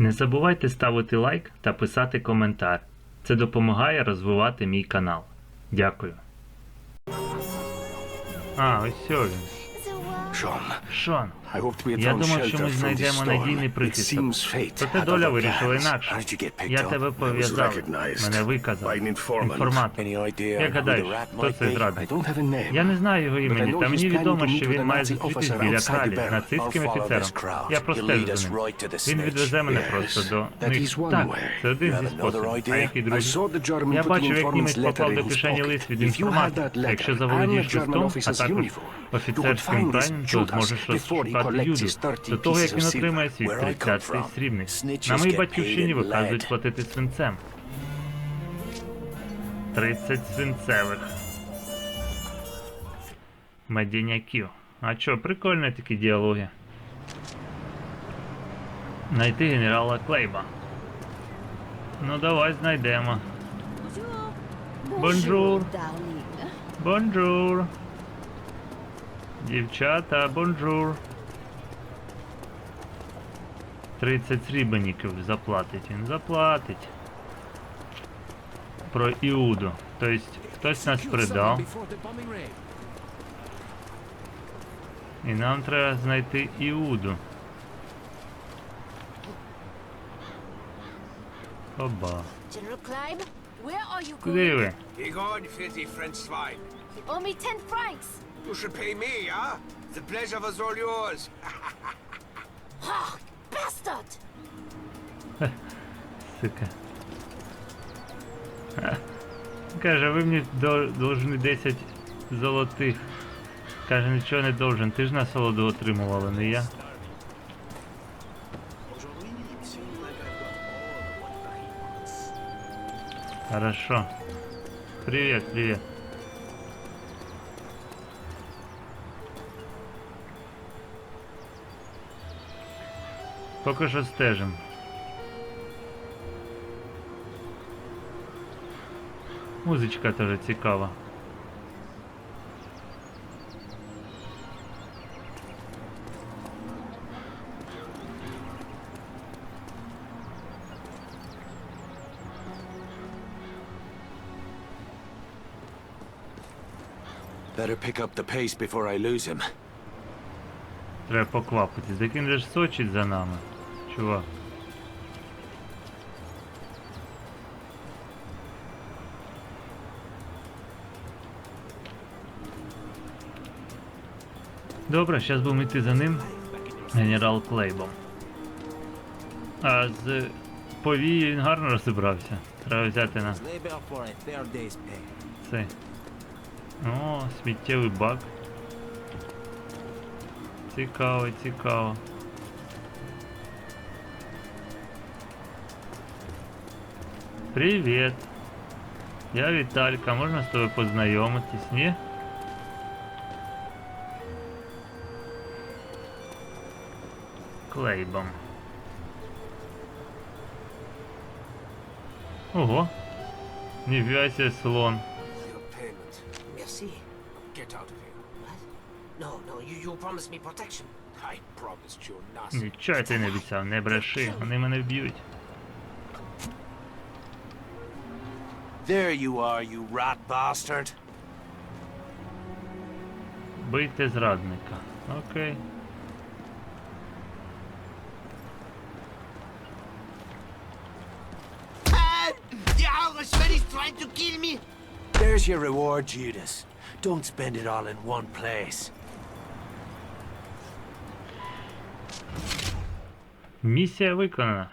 Не забувайте ставити лайк та писати коментар. Це допомагає розвивати мій канал. Дякую. А, ось все він. Шон. Шон. Я думав, що ми знайдемо надійний прихисток. Проте доля вирішила інакше. Я тебе пов'язав. Мене виказав. Інформатор. Як гадаєш, хто be? зрадник? Я не знаю його імені, та мені відомо, що він має зустрітись біля кралі з нацистським офіцером. Я простежу us за ним. Він відвезе мене просто до них. Так, це один зі способів. А який другий? Я бачив, як німець поклав до кишені лист від інформатора. Якщо заволодієш листом, а також офіцерським бранням, то зможеш розшукати collects Юду до того, як він отримає свій Where I come 30 from, срібний. На моїй батьківщині виказують платити свинцем. 30 свинцевих. Медяняків. А чо, прикольні такі діалоги. Найти генерала Клейба. Ну давай знайдемо. Бонжур. Бонжур. Дівчата, бонжур. 30 срібників заплатить він. Заплатить. Про Іуду. Тобто хтось нас придав. І нам треба знайти Іуду. Оба. Куди ви? Begone, filthy French swine. You owe me 10 francs. You should pay me, huh? The pleasure was all yours. Сука. Каже, ви мені должны 10 золотих. Каже, нічого не должен. Ти ж насолоду отримував, а не я. Хорошо. Привет, привет. Поки що стежим. Музичка теж цікава. Better pick up the pace before I lose him. Треба поквапитись. Так він же сочить за нами. Чувак. Добре, зараз будемо йти за ним. Генерал Клейбом. А з повією він гарно розібрався. Треба взяти на цей. О, сміттєвий бак. Цікаво, цікаво. Привіт. Я Віталька, можна з тобою познайомитись, ні? Protection. I promised you nothing. Нічого ти не обіцяв, не бреши, вони мене вб'ють. There you are, you rat bastard. Бийте зрадника. Окей. The Irishman is trying to kill me. There's your reward, Judas. Don't spend it all in one place. Місія виконана.